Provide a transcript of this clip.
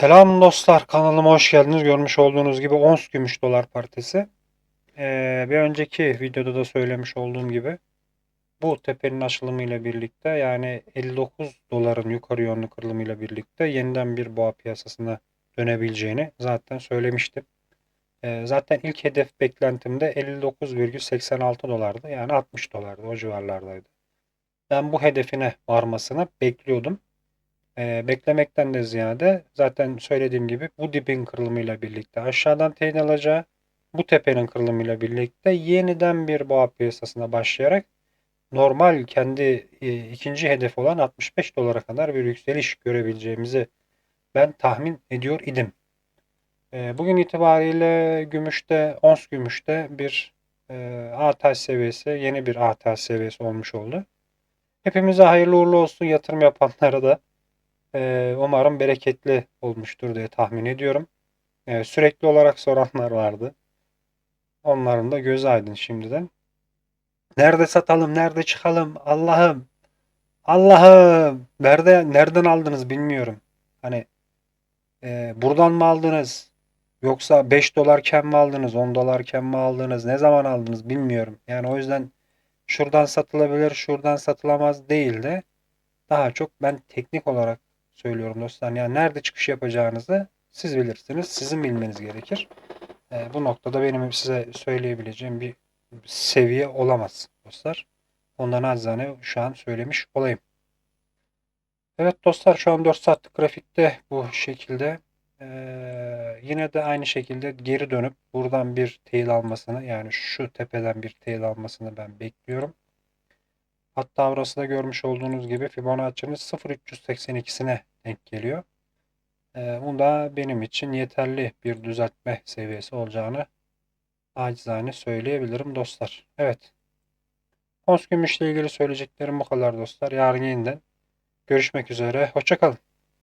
Selam dostlar, kanalıma hoş geldiniz. Görmüş olduğunuz gibi ons gümüş dolar paritesi. Ee, bir önceki videoda da söylemiş olduğum gibi bu tepenin açılımı ile birlikte yani 59 doların yukarı yönlü kırılımı ile birlikte yeniden bir boğa piyasasına dönebileceğini zaten söylemiştim. Ee, zaten ilk hedef beklentimde 59,86 dolardı. Yani 60 dolardı o civarlardaydı. Ben bu hedefine varmasını bekliyordum. Ee, beklemekten de ziyade zaten söylediğim gibi bu dibin kırılımıyla birlikte aşağıdan teyit alacağı bu tepenin kırılımıyla birlikte yeniden bir boğa piyasasına başlayarak normal kendi e, ikinci hedef olan 65 dolara kadar bir yükseliş görebileceğimizi ben tahmin ediyor idim. E, bugün itibariyle gümüşte, ons gümüşte bir e, ATH seviyesi, yeni bir ATH seviyesi olmuş oldu. Hepimize hayırlı uğurlu olsun yatırım yapanlara da. Ee, umarım bereketli olmuştur diye tahmin ediyorum. Ee, sürekli olarak soranlar vardı. Onların da gözü aydın şimdiden. Nerede satalım, nerede çıkalım? Allah'ım, Allah'ım. Nerede, nereden aldınız bilmiyorum. Hani e, buradan mı aldınız? Yoksa 5 dolarken mi aldınız, 10 dolarken mi aldınız? Ne zaman aldınız bilmiyorum. Yani o yüzden şuradan satılabilir, şuradan satılamaz değil de daha çok ben teknik olarak söylüyorum dostlar. Yani nerede çıkış yapacağınızı siz bilirsiniz. Sizin bilmeniz gerekir. E, bu noktada benim size söyleyebileceğim bir seviye olamaz dostlar. Ondan naçizane şu an söylemiş olayım. Evet dostlar şu an 4 saatlik grafikte bu şekilde. Ee, yine de aynı şekilde geri dönüp buradan bir teyit almasını yani şu tepeden bir teyit almasını ben bekliyorum. Hatta burası da görmüş olduğunuz gibi Fibonacci'nin 0.382'sine denk geliyor. Ee, bu da benim için yeterli bir düzeltme seviyesi olacağını acizane söyleyebilirim dostlar. Evet. Ons gümüşle ilgili söyleyeceklerim bu kadar dostlar. Yarın yeniden görüşmek üzere. Hoşçakalın.